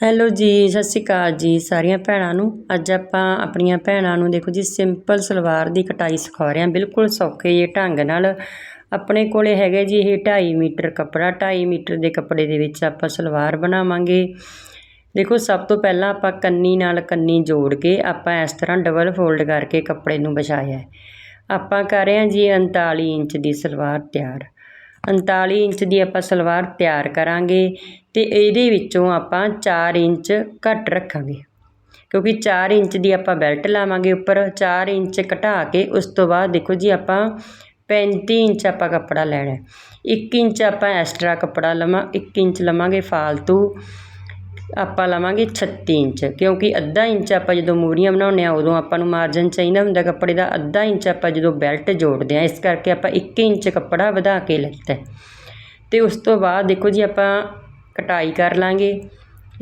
Hello ਜੀ, ਸਤਿ ਸ਼੍ਰੀ ਅਕਾਲ ਜੀ ਸਾਰੀਆਂ ਭੈਣਾਂ ਨੂੰ। ਅੱਜ ਆਪਾਂ ਆਪਣੀਆਂ ਭੈਣਾਂ ਨੂੰ ਦੇਖੋ ਜੀ ਸਿੰਪਲ ਸਲਵਾਰ ਦੀ ਕਟਾਈ ਸਿਖਾ ਰਹੇ ਹਾਂ। ਬਿਲਕੁਲ ਸੌਖੇ ਜਿਹੇ ਢੰਗ ਨਾਲ। ਆਪਣੇ ਕੋਲੇ ਹੈਗੇ ਜੀ ਇਹ 2.5 ਮੀਟਰ ਕੱਪੜਾ 2.5 ਮੀਟਰ ਦੇ ਕੱਪੜੇ ਦੇ ਵਿੱਚ ਆਪਾਂ ਸਲਵਾਰ ਬਣਾਵਾਂਗੇ। ਦੇਖੋ, ਸਭ ਤੋਂ ਪਹਿਲਾਂ ਆਪਾਂ ਕੰਨੀ ਨਾਲ ਕੰਨੀ ਜੋੜ ਕੇ ਆਪਾਂ ਇਸ ਤਰ੍ਹਾਂ ਡਬਲ ਫੋਲਡ ਕਰਕੇ ਕੱਪੜੇ ਨੂੰ ਵਿਛਾਇਆ ਆਪਾਂ ਕਰ ਰਹੇ ਹਾਂ ਜੀ 39 ਇੰਚ ਦੀ ਸਲਵਾਰ ਤਿਆਰ। 39 ਇੰਚ ਦੀ ਆਪਾਂ ਸਲਵਾਰ ਤਿਆਰ ਕਰਾਂਗੇ ਅਤੇ ਇਹਦੇ ਵਿੱਚੋਂ ਆਪਾਂ ਚਾਰ ਇੰਚ ਘੱਟ ਰੱਖਾਂਗੇ ਕਿਉਂਕਿ 4 ਇੰਚ ਦੀ ਆਪਾਂ ਬੈਲਟ ਲਾਵਾਂਗੇ ਉੱਪਰ 4 ਇੰਚ ਘਟਾ ਕੇ ਉਸ ਤੋਂ ਬਾਅਦ ਦੇਖੋ ਜੀ ਆਪਾਂ 35 ਇੰਚ ਆਪਾਂ ਕੱਪੜਾ ਲੈਣਾ ਹੈ। 1 ਇੰਚ ਆਪਾਂ ਐਕਸਟਰਾ ਕੱਪੜਾ ਲਵਾਂ 1 ਇੰਚ ਲਵਾਂਗੇ ਫਾਲਤੂ ਆਪਾਂ ਲਵਾਂਗੇ 36 ਇੰਚ, ਕਿਉਂਕਿ ਅੱਧਾ ਇੰਚ ਆਪਾਂ ਜਦੋਂ ਮੂਰੀਆਂ ਬਣਾਉਂਦੇ ਆ ਉਦੋਂ ਆਪਾਂ ਨੂੰ ਮਾਰਜਨ ਚਾਹੀਦਾ ਹੁੰਦਾ ਕੱਪੜੇ ਦਾ। ਅੱਧਾ ਇੰਚ ਆਪਾਂ ਜਦੋਂ ਬੈਲਟ ਜੋੜਦੇ ਆ ਇਸ ਕਰਕੇ ਆਪਾਂ 1 ਇੰਚ ਕੱਪੜਾ ਵਧਾ ਕੇ ਲਿੱਤਾ ਹੈ। ਤੇ ਉਸ ਤੋਂ ਬਾਅਦ ਦੇਖੋ ਜੀ, ਆਪਾਂ ਕਟਾਈ ਕਰ ਲਾਂਗੇ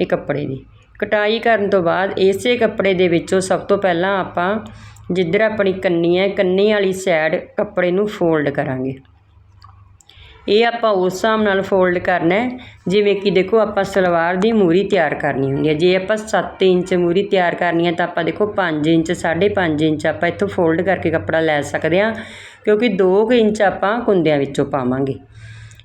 ਇਹ ਕੱਪੜੇ ਦੀ। ਕਟਾਈ ਕਰਨ ਤੋਂ ਬਾਅਦ ਇਸੇ ਕੱਪੜੇ ਦੇ ਵਿੱਚੋਂ ਸਭ ਤੋਂ ਪਹਿਲਾਂ ਆਪਾਂ ਜਿੱਧਰ ਆਪਣੀ ਕੰਨੀ ਹੈ, ਕੰਨੀ ਵਾਲੀ ਸਾਈਡ ਕੱਪੜੇ ਨੂੰ ਫੋਲਡ ਕਰਾਂਗੇ। ਇਹ ਆਪਾਂ ਉਸ ਹਿਸਾਬ ਨਾਲ ਫੋਲਡ ਕਰਨਾ ਜਿਵੇਂ ਕਿ ਦੇਖੋ, ਆਪਾਂ ਸਲਵਾਰ ਦੀ ਮੂਰੀ ਤਿਆਰ ਕਰਨੀ ਹੁੰਦੀ ਹੈ। ਜੇ ਆਪਾਂ 7 ਇੰਚ ਮੂਰੀ ਤਿਆਰ ਕਰਨੀ ਹੈ, ਤਾਂ ਆਪਾਂ ਦੇਖੋ 5 ਇੰਚ 5.5 ਇੰਚ ਆਪਾਂ ਇੱਥੋਂ ਫੋਲਡ ਕਰਕੇ ਕੱਪੜਾ ਲੈ ਸਕਦੇ ਹਾਂ। ਕਿਉਂਕਿ 2 ਇੰਚ ਆਪਾਂ ਕੁੰਦਿਆਂ ਵਿੱਚੋਂ ਪਾਵਾਂਗੇ।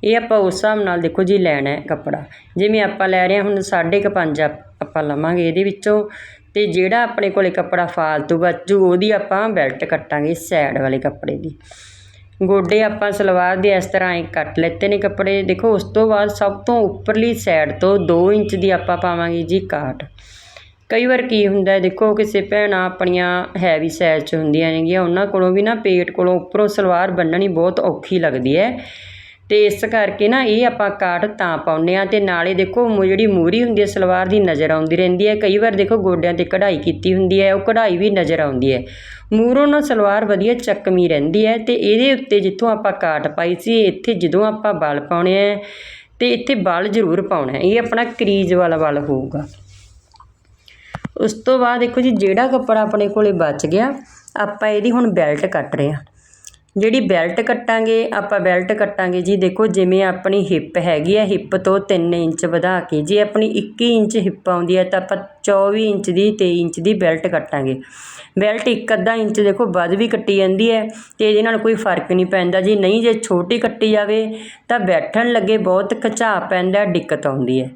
ਇਹ ਆਪਾਂ ਉਸ ਹਿਸਾਬ ਨਾਲ ਦੇਖੋ ਜੀ ਲੈਣਾ ਹੈ ਕੱਪੜਾ। ਜਿਵੇਂ ਆਪਾਂ ਲੈ ਰਹੇ ਹਾਂ, ਹੁਣ 5.5 ਆਪਾਂ ਲਵਾਂਗੇ ਇਹਦੇ ਵਿੱਚੋਂ। ਤੇ ਜਿਹੜਾ ਆਪਣੇ ਕੋਲੇ ਕੱਪੜਾ ਫਾਲਤੂ ਬਚੂ, ਉਹਦੀ ਆਪਾਂ ਬੈਲਟ ਕੱਟਾਂਗੇ ਸਾਈਡ ਵਾਲੇ ਕੱਪੜੇ ਦੀ। ਗੋਡੇ ਆਪਾਂ ਸਲਵਾਰ ਦੇ ਇਸ ਤਰ੍ਹਾਂ ਹੀ ਕੱਟ ਲਿੱਤੇ ਨੇ ਕੱਪੜੇ। ਦੇਖੋ, ਉਸ ਤੋਂ ਬਾਅਦ ਸਭ ਤੋਂ ਉੱਪਰਲੀ ਸਾਈਡ ਤੋਂ 2 ਇੰਚ ਦੀ ਆਪਾਂ ਪਾਵਾਂਗੇ ਜੀ ਕਾਟ। ਕਈ ਵਾਰ ਕੀ ਹੁੰਦਾ, ਦੇਖੋ ਕਿਸੇ ਭੈਣਾਂ ਆਪਣੀਆਂ ਹੈਵੀ ਸਾਈਜ਼ 'ਚ ਹੁੰਦੀਆਂ ਨੇਗੀਆਂ, ਉਹਨਾਂ ਕੋਲੋਂ ਵੀ ਨਾ ਪੇਟ ਕੋਲੋਂ ਉੱਪਰੋਂ ਸਲਵਾਰ ਬੰਨਣੀ ਬਹੁਤ ਔਖੀ ਲੱਗਦੀ ਹੈ। ਅਤੇ ਇਸ ਕਰਕੇ ਨਾ ਇਹ ਆਪਾਂ ਕਾਟ ਤਾਂ ਪਾਉਂਦੇ ਹਾਂ ਅਤੇ ਨਾਲੇ ਦੇਖੋ ਮੂ- ਜਿਹੜੀ ਮੂਰੀ ਹੁੰਦੀ ਹੈ, ਸਲਵਾਰ ਦੀ ਨਜ਼ਰ ਆਉਂਦੀ ਰਹਿੰਦੀ ਹੈ। ਕਈ ਵਾਰ ਦੇਖੋ ਗੋਡਿਆਂ ਤੇ ਕਢਾਈ ਕੀਤੀ ਹੁੰਦੀ ਹੈ, ਉਹ ਕਢਾਈ ਵੀ ਨਜ਼ਰ ਆਉਂਦੀ ਹੈ। ਮੂਹਰੋਂ ਨਾ ਸਲਵਾਰ ਵਧੀਆ ਚੱਕਮੀ ਰਹਿੰਦੀ ਹੈ ਅਤੇ ਇਹਦੇ ਉੱਤੇ ਜਿੱਥੋਂ ਆਪਾਂ ਕਾਟ ਪਾਈ ਸੀ, ਇੱਥੇ ਜਦੋਂ ਆਪਾਂ ਬਲ ਪਾਉਣੇ ਹੈ ਅਤੇ ਇੱਥੇ ਬਲ ਜ਼ਰੂਰ ਪਾਉਣਾ ਇਹ ਆਪਣਾ ਕਰੀਜ਼ ਵਾਲਾ ਬਲ ਹੋਊਗਾ। ਉਸ ਤੋਂ ਬਾਅਦ ਦੇਖੋ ਜੀ, ਜਿਹੜਾ ਕੱਪੜਾ ਆਪਣੇ ਕੋਲੇ ਬਚ ਗਿਆ, ਆਪਾਂ ਇਹਦੀ ਹੁਣ ਬੈਲਟ ਕੱਟ ਰਹੇ ਹਾਂ। ਜਿਹੜੀ ਬੈਲਟ ਕੱਟਾਂਗੇ, ਆਪਾਂ ਬੈਲਟ ਕੱਟਾਂਗੇ ਜੀ, ਦੇਖੋ ਜਿਵੇਂ ਆਪਣੀ ਹਿੱਪ ਹੈਗੀ ਆ, ਹਿੱਪ ਤੋਂ 3 ਇੰਚ ਵਧਾ ਕੇ, ਜੇ ਆਪਣੀ 21 ਇੰਚ ਹਿੱਪ ਆਉਂਦੀ ਹੈ ਤਾਂ ਆਪਾਂ 24 ਇੰਚ ਦੀ 23 ਇੰਚ ਦੀ ਬੈਲਟ ਕੱਟਾਂਗੇ। ਬੈਲਟ ਇੱਕ ਅੱਧਾ ਇੰਚ ਦੇਖੋ ਵੱਧ ਵੀ ਕੱਟੀ ਜਾਂਦੀ ਹੈ ਤੇ ਇਹਦੇ ਨਾਲ ਕੋਈ ਫ਼ਰਕ ਨਹੀਂ ਪੈਂਦਾ ਜੀ। ਨਹੀਂ ਜੇ ਛੋਟੀ ਕੱਟੀ ਜਾਵੇ, ਤਾਂ ਬੈਠਣ ਲੱਗੇ ਬਹੁਤ ਖਿਚਾਅ ਪੈਂਦਾ, ਦਿੱਕਤ ਆਉਂਦੀ ਹੈ।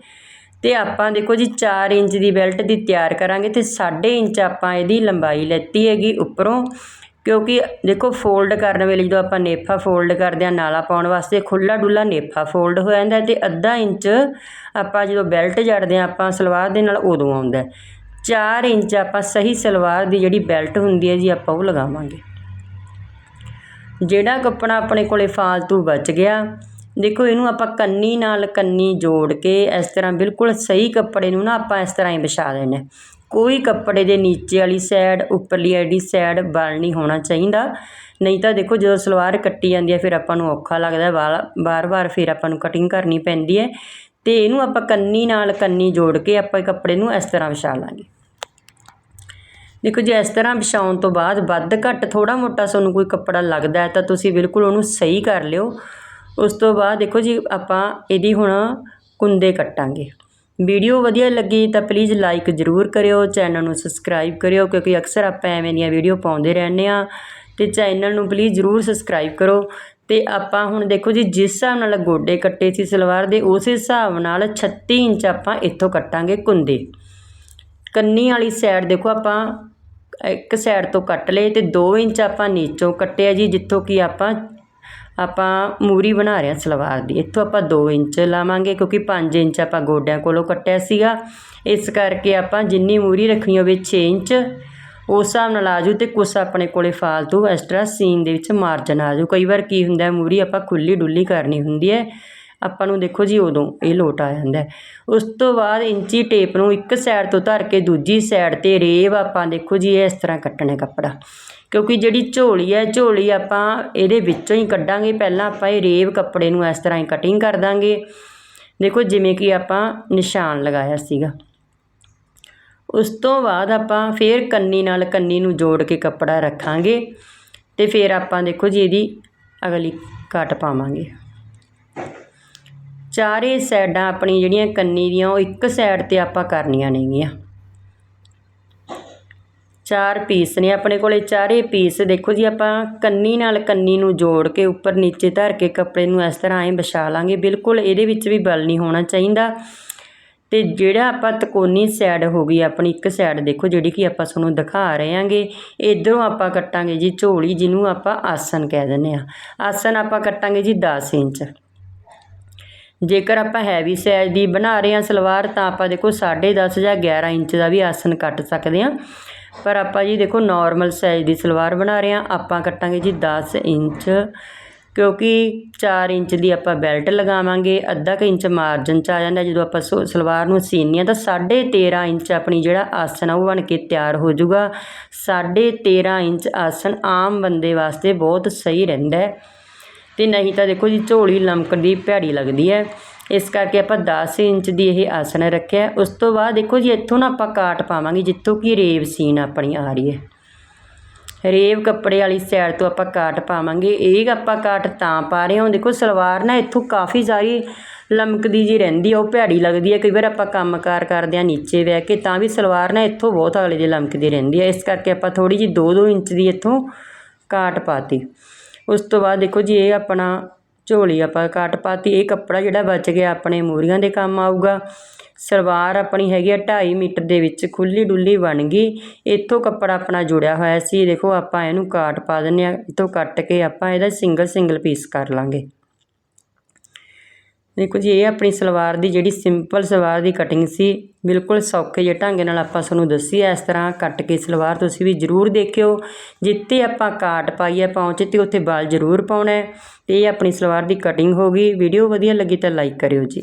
ਤੇ ਆਪਾਂ ਦੇਖੋ ਜੀ 4 ਇੰਚ ਦੀ ਬੈਲਟ ਦੀ ਤਿਆਰ ਕਰਾਂਗੇ ਤੇ 1.5 ਇੰਚ ਆਪਾਂ ਇਹਦੀ ਲੰਬਾਈ ਲੈਤੀ ਹੈਗੀ ਉੱਪਰੋਂ। ਕਿਉਂਕਿ ਦੇਖੋ ਫੋਲਡ ਕਰਨ ਵੇਲੇ ਜਦੋਂ ਆਪਾਂ ਨੇਫਾ ਫੋਲਡ ਕਰਦੇ ਹਾਂ, ਨਾਲਾ ਪਾਉਣ ਵਾਸਤੇ ਖੁੱਲਾ ਡੁੱਲਾ ਨੇਫਾ ਫੋਲਡ ਹੋ ਜਾਂਦਾ ਹੈ ਤੇ ਅੱਧਾ ਇੰਚ ਆਪਾਂ ਜਦੋਂ ਬੈਲਟ ਜੜਦੇ ਹਾਂ, ਆਪਾਂ ਸਲਵਾਰ ਦੇ ਨਾਲ ਉਦੋਂ ਆਉਂਦਾ ਹੈ। 4 ਇੰਚ ਆਪਾਂ ਸਹੀ ਸਲਵਾਰ ਦੀ ਜਿਹੜੀ ਬੈਲਟ ਹੁੰਦੀ ਹੈ ਜੀ, ਆਪਾਂ ਉਹ ਲਗਾਵਾਂਗੇ ਜਿਹੜਾ ਕੱਪੜਾ ਆਪਣੇ ਕੋਲੇ ਫਾਲਤੂ ਬਚ ਗਿਆ ਦੇਖੋ, ਇਹਨੂੰ ਆਪਾਂ ਕੰਨੀ ਨਾਲ ਕੰਨੀ ਜੋੜ ਕੇ ਇਸ ਤਰ੍ਹਾਂ ਬਿਲਕੁਲ ਸਹੀ ਕੱਪੜੇ ਨੂੰ ਨਾ ਆਪਾਂ ਇਸ ਤਰ੍ਹਾਂ ਹੀ ਵਿਛਾ ਦੇਣਾ ਹੈ। ਕੋਈ ਕੱਪੜੇ ਦੇ ਨੀਚੇ ਵਾਲੀ ਸਾਈਡ ਉੱਪਰਲੀ ਐਡੀ ਸਾਈਡ ਬਲ ਨਹੀਂ ਹੋਣਾ ਚਾਹੀਦਾ। ਨਹੀਂ ਤਾਂ ਦੇਖੋ, ਜਦੋਂ ਸਲਵਾਰ ਕੱਟੀ ਜਾਂਦੀ ਹੈ, ਫਿਰ ਆਪਾਂ ਨੂੰ ਔਖਾ ਲੱਗਦਾ ਵਾਰ-ਵਾਰ ਫਿਰ ਆਪਾਂ ਨੂੰ ਕਟਿੰਗ ਕਰਨੀ ਪੈਂਦੀ ਹੈ ਤੇ ਇਹਨੂੰ ਆਪਾਂ ਕੰਨੀ ਨਾਲ ਕੰਨੀ ਜੋੜ ਕੇ ਆਪਾਂ ਕੱਪੜੇ ਨੂੰ ਇਸ ਤਰ੍ਹਾਂ ਵਿਛਾ ਲਾਂਗੇ। ਦੇਖੋ, ਜੇ ਇਸ ਤਰ੍ਹਾਂ ਵਿਛਾਉਣ ਤੋਂ ਬਾਅਦ ਵੱਧ ਘੱਟ ਥੋੜਾ ਮੋਟਾ ਤੁਹਾਨੂੰ ਕੋਈ ਕੱਪੜਾ ਲੱਗਦਾ ਤਾਂ ਤੁਸੀਂ ਬਿਲਕੁਲ ਉਹਨੂੰ ਸਹੀ ਕਰ ਲਿਓ। ਉਸ ਤੋਂ ਬਾਅਦ ਦੇਖੋ ਜੀ, ਆਪਾਂ ਇਹਦੀ ਹੁਣ ਕੁੰਦੇ ਕੱਟਾਂਗੇ। ਵੀਡੀਓ ਵਧੀਆ ਲੱਗੀ ਤਾਂ ਪਲੀਜ਼ ਲਾਈਕ ਜ਼ਰੂਰ ਕਰਿਓ ਚੈਨਲ ਨੂੰ ਸਬਸਕ੍ਰਾਈਬ ਕਰਿਓ, ਕਿਉਂਕਿ ਅਕਸਰ ਆਪਾਂ ਐਵੇਂ ਦੀਆਂ ਵੀਡੀਓ ਪਾਉਂਦੇ ਰਹਿੰਦੇ ਆ ਤੇ ਚੈਨਲ ਨੂੰ ਪਲੀਜ਼ ਜ਼ਰੂਰ ਸਬਸਕ੍ਰਾਈਬ ਕਰੋ। ਤੇ ਆਪਾਂ ਹੁਣ ਦੇਖੋ ਜੀ, ਜਿਸ ਹਿਸਾਬ ਨਾਲ ਗੋਡੇ ਕੱਟੇ ਸੀ ਸਲਵਾਰ ਦੇ, ਉਸੇ ਹਿਸਾਬ ਨਾਲ 36 ਇੰਚ ਆਪਾਂ ਇੱਥੋਂ ਕੱਟਾਂਗੇ ਕੁੰਦੇ। ਕੰਨੀ ਵਾਲੀ ਸਾਈਡ ਦੇਖੋ ਆਪਾਂ, ਇੱਕ ਸਾਈਡ ਤੋਂ ਕੱਟ ਲਏ ਤੇ 2 ਇੰਚ ਆਪਾਂ ਨੀਚੋਂ ਕੱਟਿਆ ਜੀ, ਜਿੱਥੋਂ ਕਿ ਆਪਾਂ ਆਪਾਂ ਮੂਰੀ ਬਣਾ ਰਹੇ ਹਾਂ ਸਲਵਾਰ ਦੀ। ਇੱਥੋਂ ਆਪਾਂ 2 ਇੰਚ ਲਾਵਾਂਗੇ ਕਿਉਂਕਿ 5 ਇੰਚ ਆਪਾਂ ਗੋਡਿਆਂ ਕੋਲੋਂ ਕੱਟਿਆ ਸੀਗਾ। ਇਸ ਕਰਕੇ ਆਪਾਂ ਜਿੰਨੀ ਮੂਰੀ ਰੱਖਣੀ ਹੋਵੇ 6 ਇੰਚ, ਉਸ ਹਿਸਾਬ ਨਾਲ ਆਜੂ ਤੇ ਕੁਛ ਆਪਣੇ ਕੋਲੇ ਫਾਲਤੂ ਐਕਸਟਰਾ ਸੀਨ ਦੇ ਵਿੱਚ ਮਾਰਜਨ ਆਜੂ ਕਈ ਵਾਰ ਕੀ ਹੁੰਦਾ ਮੂਰੀ ਆਪਾਂ ਖੁੱਲੀ ਡੁੱਲੀ ਕਰਨੀ ਹੁੰਦੀ ਹੈ। ਆਪਾਂ ਨੂੰ ਦੇਖੋ ਜੀ ਉਦੋਂ ਇਹ ਲੋਟ ਆ ਜਾਂਦਾ ਉਸ ਤੋਂ ਬਾਅਦ ਇੰਚੀ ਟੇਪ ਨੂੰ ਇੱਕ ਸਾਈਡ ਤੋਂ ਧਰ ਕੇ ਦੂਜੀ ਸਾਈਡ ਤੇ ਰੇਬ ਆਪਾਂ ਦੇਖੋ ਜੀ ਇਹ ਇਸ ਤਰ੍ਹਾਂ ਕੱਟਣਾ ਕੱਪੜਾ। ਕਿਉਂਕਿ ਜਿਹੜੀ ਝੋਲੀ ਹੈ, ਝੋਲੀ ਆਪਾਂ ਇਹਦੇ ਵਿੱਚੋਂ ਹੀ ਕੱਢਾਂਗੇ। ਪਹਿਲਾਂ ਆਪਾਂ ਇਹ ਰੇਬ ਕੱਪੜੇ ਨੂੰ ਇਸ ਤਰ੍ਹਾਂ ਹੀ ਕਟਿੰਗ ਕਰ ਦਾਂਗੇ। ਦੇਖੋ ਜਿਵੇਂ ਕਿ ਆਪਾਂ ਨਿਸ਼ਾਨ ਲਗਾਇਆ ਸੀਗਾ। ਉਸ ਤੋਂ ਬਾਅਦ ਆਪਾਂ ਫੇਰ ਕੰਨੀ ਨਾਲ ਕੰਨੀ ਨੂੰ ਜੋੜ ਕੇ ਕੱਪੜਾ ਰੱਖਾਂਗੇ ਤੇ ਫਿਰ ਆਪਾਂ ਦੇਖੋ ਜੀ ਇਹਦੀ ਅਗਲੀ ਕੱਟ ਪਾਵਾਂਗੇ। ਚਾਰੇ ਸਾਈਡਾਂ ਆਪਣੀ ਜਿਹੜੀਆਂ ਕੰਨੀ ਦੀਆਂ, ਉਹ ਇੱਕ ਸਾਈਡ ਤੇ ਆਪਾਂ ਕਰਨੀਆਂ ਨੇਗੀਆਂ। ਚਾਰ ਪੀਸ ਨੇ ਆਪਣੇ ਕੋਲੇ, ਚਾਰੇ ਪੀਸ। ਦੇਖੋ ਜੀ, ਆਪਾਂ ਕੰਨੀ ਨਾਲ ਕੰਨੀ ਨੂੰ ਜੋੜ ਕੇ ਉੱਪਰ ਨੀਚੇ ਧਰ ਕੇ ਕੱਪੜੇ ਨੂੰ ਇਸ ਤਰ੍ਹਾਂ ਐਂ ਵਿਛਾ ਲਾਂਗੇ। ਬਿਲਕੁਲ ਇਹਦੇ ਵਿੱਚ ਵੀ ਬਲ ਨਹੀਂ ਹੋਣਾ ਚਾਹੀਦਾ। ਤੇ ਜਿਹੜਾ ਆਪਾਂ ਤਕੋਨੀ ਸਾਈਡ ਹੋ ਗਈ, ਆਪਣੀ ਇੱਕ ਸਾਈਡ ਦੇਖੋ, ਜਿਹੜੀ ਕਿ ਆਪਾਂ ਤੁਹਾਨੂੰ ਦਿਖਾ ਰਹੇ ਆਂਗੇ ਇਧਰੋਂ ਆਪਾਂ ਕੱਟਾਂਗੇ ਜੀ ਝੋਲੀ, ਜਿਹਨੂੰ ਆਪਾਂ ਆਸਨ ਕਹਿ ਦਿੰਦੇ ਆ ਆਸਨ ਆਪਾਂ ਕੱਟਾਂਗੇ ਜੀ 10 ਇੰਚ। ਜੇਕਰ ਆਪਾਂ ਹੈਵੀ ਸਾਈਜ਼ ਦੀ ਬਣਾ ਰਹੇ ਹਾਂ ਸਲਵਾਰ, ਤਾਂ ਆਪਾਂ ਦੇਖੋ 10.5 ਜਾਂ 11 ਇੰਚ ਦਾ ਵੀ ਆਸਨ ਕੱਟ ਸਕਦੇ ਹਾਂ। ਪਰ ਆਪਾਂ ਜੀ ਦੇਖੋ ਨਾਰਮਲ ਸਾਈਜ਼ ਦੀ ਸਲਵਾਰ ਬਣਾ ਰਹੇ ਹਾਂ। ਆਪਾਂ ਕੱਟਾਂਗੇ ਜੀ 10 ਇੰਚ, ਕਿਉਂਕਿ 4 ਇੰਚ ਦੀ ਆਪਾਂ ਬੈਲਟ ਲਗਾਵਾਂਗੇ। ਅੱਧਾ ਕੁ ਇੰਚ ਮਾਰਜਨ ਚ ਆ ਜਾਂਦਾ। ਜਦੋਂ ਆਪਾਂ ਸੋ- ਸਲਵਾਰ ਨੂੰ ਸੀਨੀ ਆ ਤਾਂ 13.5 ਇੰਚ ਆਪਣੀ ਜਿਹੜਾ ਆਸਨ ਆ, ਉਹ ਬਣ ਕੇ ਤਿਆਰ ਹੋ ਜਾਊਗਾ। 13.5 ਇੰਚ ਆਸਨ ਆਮ ਬੰਦੇ ਵਾਸਤੇ ਬਹੁਤ ਸਹੀ ਰਹਿੰਦਾ ਹੈ। ਤੇ ਨਹੀਂ ਤਾਂ ਦੇਖੋ ਜੀ, ਝੋਲੀ ਲਮਕਦੀ ਭੈੜੀ ਲੱਗਦੀ ਹੈ। ਇਸ ਕਰਕੇ ਆਪਾਂ 10 ਇੰਚ ਦੀ ਇਹ ਆਸਣ ਰੱਖਿਆ ਉਸ ਤੋਂ ਬਾਅਦ ਦੇਖੋ ਜੀ, ਇੱਥੋਂ ਨਾ ਆਪਾਂ ਕਾਟ ਪਾਵਾਂਗੇ, ਜਿੱਥੋਂ ਕਿ ਰੇਵ ਸੀਨ ਆਪਣੀ ਆ ਰਹੀ ਹੈ। ਰੇਵ ਕੱਪੜੇ ਵਾਲੀ ਸਾਈਡ ਤੋਂ ਆਪਾਂ ਕਾਟ ਪਾਵਾਂਗੇ। ਇਹ ਆਪਾਂ ਕਾਟ ਤਾਂ ਪਾ ਰਹੇ ਹਾਂ। ਦੇਖੋ, ਸਲਵਾਰ ਨਾ ਇੱਥੋਂ ਕਾਫੀ ਸਾਰੀ ਲਮਕਦੀ ਜੀ ਰਹਿੰਦੀ ਆ, ਉਹ ਭੈੜੀ ਲੱਗਦੀ ਹੈ ਕਈ ਵਾਰ ਆਪਾਂ ਕੰਮਕਾਰ ਕਰਦੇ ਆ ਨੀਚੇ ਬਹਿ ਕੇ, ਤਾਂ ਵੀ ਸਲਵਾਰ ਨਾ ਇੱਥੋਂ ਬਹੁਤ ਅਗਲੇ ਦੀ ਲਮਕਦੀ ਰਹਿੰਦੀ ਹੈ ਇਸ ਕਰਕੇ ਆਪਾਂ ਥੋੜੀ ਜੀ 2-2 ਇੰਚ ਦੀ ਇੱਥੋਂ ਕਾਟ ਪਾਤੀ। ਉਸ ਤੋਂ ਬਾਅਦ ਦੇਖੋ ਜੀ, ਇਹ ਆਪਣਾ ਝੋਲੀ ਆਪਾਂ ਕਾਟ ਪਾਤੀ, ਇਹ ਕੱਪੜਾ ਜਿਹੜਾ ਬਚ ਗਿਆ ਆਪਣੇ ਮੂਰੀਆਂ ਦੇ ਕੰਮ ਆਊਗਾ। ਸਲਵਾਰ ਆਪਣੀ ਹੈਗੀ ਆ 2.5 ਮੀਟਰ ਦੇ ਵਿੱਚ ਖੁੱਲੀ ਡੁੱਲੀ ਬਣ ਗਈ। ਇੱਥੋਂ ਕੱਪੜਾ ਆਪਣਾ ਜੁੜਿਆ ਹੋਇਆ ਸੀ। ਦੇਖੋ ਆਪਾਂ ਇਹਨੂੰ ਕਾਟ ਪਾ ਦਿੰਨੇ ਆ ਇੱਥੋਂ ਕੱਟ ਕੇ ਆਪਾਂ ਇਹਦਾ ਸਿੰਗਲ ਸਿੰਗਲ ਪੀਸ ਕਰ ਲਾਂਗੇ। ਦੇਖੋ ਜੀ, ਇਹ ਆਪਣੀ ਸਲਵਾਰ ਦੀ ਜਿਹੜੀ ਸਿੰਪਲ ਸਲਵਾਰ ਦੀ ਕਟਿੰਗ ਸੀ, ਬਿਲਕੁਲ ਸੌਖੇ ਜਿਹੇ ਢੰਗ ਨਾਲ ਆਪਾਂ ਤੁਹਾਨੂੰ ਦੱਸੀ ਹੈ ਇਸ ਤਰ੍ਹਾਂ ਕੱਟ ਕੇ ਸਲਵਾਰ ਤੁਸੀਂ ਵੀ ਜ਼ਰੂਰ ਦੇਖਿਓ। ਜਿੱਤੇ ਆਪਾਂ ਕਾਟ ਪਾਈ ਹੈ ਪਹੁੰਚੇ ਤੇ ਉੱਥੇ ਬਲ ਜ਼ਰੂਰ ਪਾਉਣਾ ਹੈ। ਤੇ ਇਹ ਆਪਣੀ ਸਲਵਾਰ ਦੀ ਕਟਿੰਗ ਹੋ ਗਈ। ਵੀਡੀਓ ਵਧੀਆ ਲੱਗੀ ਤਾਂ ਲਾਈਕ ਕਰਿਓ ਜੀ।